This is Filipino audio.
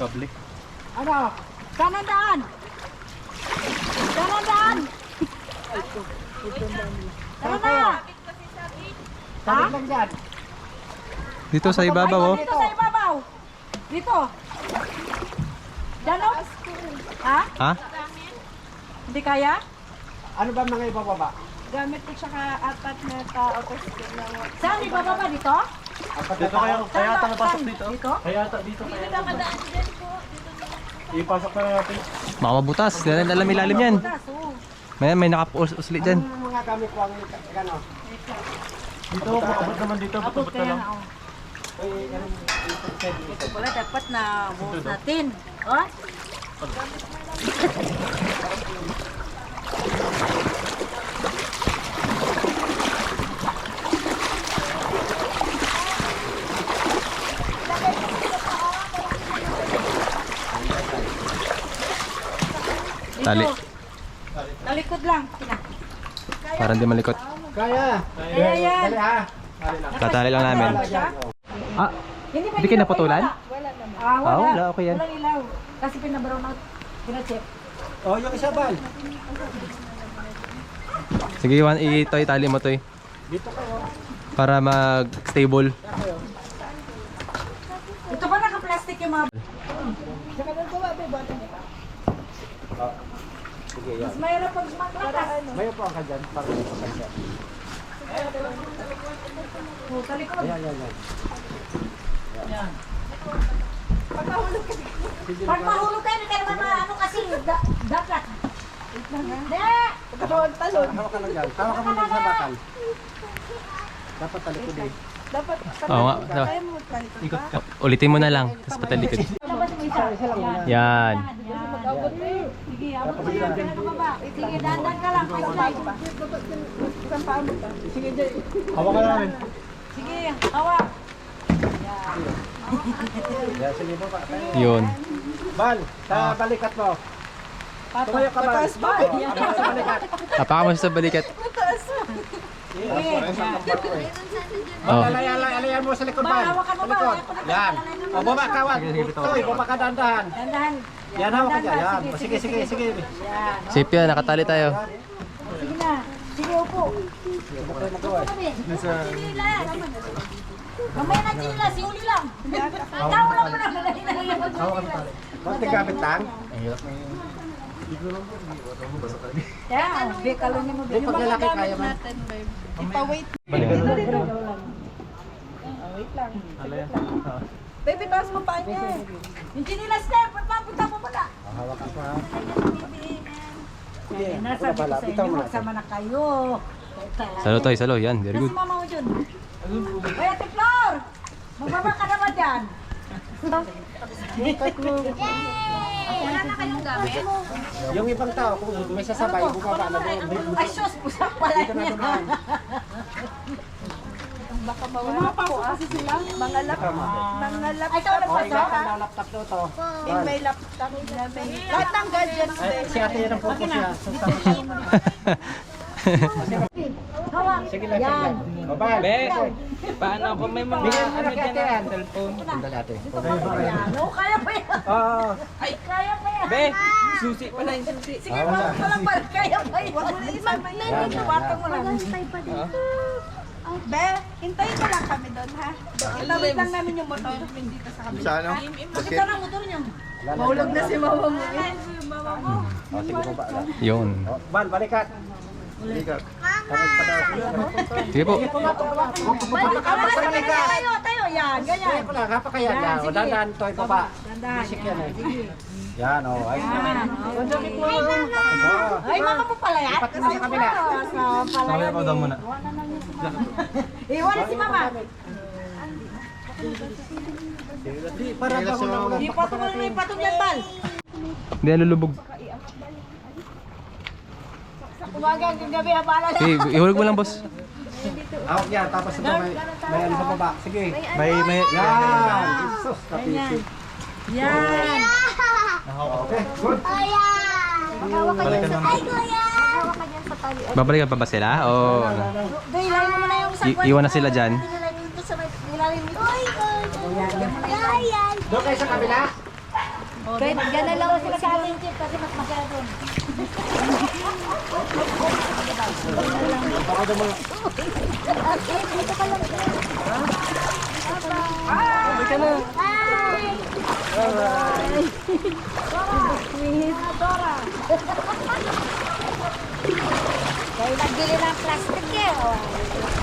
Kable. Ano? Kanan daan! Kanan daan! Tara na! Sabit lang dyan. Dito sa ibabaw oh. Dito sa ibabaw! Dito! Diyan o? Ha? Ha? Hindi kaya? Ano ba mga ibababa? Gamit ko tsaka apat na tao kasi Saan ibababa dito? Dito kayo. Kaya ata Saan? dito. Dito? Kaya ata dito. Kaya ata. Ipasok na natin. Baka mabutas. Hindi natin alam ilalim yan. May, may nakausli dyan. Ang mga gamit ko ang ano? Dito, abot naman dito. Abot kaya lang. na oh. Ano, Ito pala dapat na buhos natin. Oh? Tali. Dito. Talikod lang. Tina. Para hindi malikot. Kaya. Kaya yan. Tatali lang namin. Ah, Hindi, kayo naputulan? Wala naman. Ah, wala. Ah, wala, okay yan. Walang ilaw. Kasi pinabrown out. Pina-check. Oh, yung isa bal. sige Iwan, ito itali mo to eh. Dito kayo. Para mag-stable. Ito ba naka-plastic yung mga... Sige, yan. Mas mayroon pag maglakas. Mayo po ang ka dyan. Para sa kansa. Oh, talikod. Ayan, yan, yan. Pag mahulog kayo, hindi kayo naman ano kasi da- dapat. Hindi! talon. Hawak ka lang dyan. Hawak ka muna sa bakal. Dapat talikod eh. Dapat Oo nga. kaya mo. Ikot ka. Ulitin mo na lang. Tapos patalikod. Yan. Yan. Sige, abot mo yan. Ano ka ba? Sige, dandan ka lang. Pag Isang paa mo pa. Sige, dyan. Hawak ka namin. Sige, hawak. Yan, sige po pa. Yun. Bal, sa balikat mo. Tumayo ka ba? Mataas ba? Tumayo sa balikat. Apaka mo siya sa balikat. Oh. Alayan, alayan, alayan mo sa likod Ba, hawakan mo ba? Hawakan. Yan. O, baba ka, wag. Toy, baba ka dandahan. Dandan. Yan, hawak ka dyan. Yan. Sige, sige, sige. Safe yan. Nakatali tayo. Sige na. Sige, upo. Nasa... Mamaya na sila, si Uli lang. Ikaw lang mo na. Bakit gamit lang? Kaya, bekalo niya mo. Di pag lalaki kaya man. Natin, babe. Ipa-wait. Baby, taas mo pa niya. Yung chinilas na, papunta mo pala. Hawakan Sige, nasabi ko pala. sa inyo, mo magsama na kayo. Salo tayo, salo. Yan. Very Kasi good. mama mo dyan. Ay, Ate Flor! Magbaba ka naman dyan. Yung ibang tao, kung may sasabay, bumaba na doon. Ay, sus, pusak pala niya. Baka mawala po ah. kasi sila. Mga lap. Mga lap. Ay, ikaw Okay, nagpasok? lahat ng laptop daw to. In may laptop. Lahat ng gadgets, si ate yan ang focus niya. Hawak. Sige lang, Yan. lang. Babal. Paano kung may mga Bigyan mo ano na kay dyan ate yan. na cellphone? Sandali ate. Oo, kaya pa yan. Oo. Ay, kaya pa yan. Be, susi pala yung susi. Sige, wala pa lang pala. Kaya pa yan. Huwag mo na isang Tuwatang mo lang. Be, hintayin mo lang kami doon, ha? Itawid lang namin yung motor dito sa kabila. Sa ano? Bakit ng motor niyo? Mahulog na si mama mo. eh. Oh, sige baba lang. Yun. Oh, Bal, balikat. Pa. Sige po. Tayo, tayo. Yan, ganyan. Kaya ko lang, hapa kaya Yan, na. O, sige. dandan, toy baba. Dandahan. Bisik yan eh. Sige. Yan, o. Na. Oo. Ay, mama mo pala yan. Mo sa kabila. Sa pala yan. daw muna. Iwan na si mama. Di, para ba ko na Ipatong mo na ipatong yan, Bal. Hindi nalulubog. Umaga hanggang gabi, habala na. Sige, ihulog mo lang, boss. Hawak yan, tapos ito may, may ano sa baba. Sige. May, may... Yan. Jesus, kapisi. Yan. Okay, good. Babalikan pa ba sila? O... ano? Doy, ilalim mo na yung I- iwan na sila dyan. Yan, yan mo. Doon kayo sa kabila. Kahit gano'n lang sila sa atin, Chip, kasi mas masaya doon. Dito ka lang. Uwi ka na. Bye! Sweet. Dora. Kayo nagbili ng plastic eh. Oh.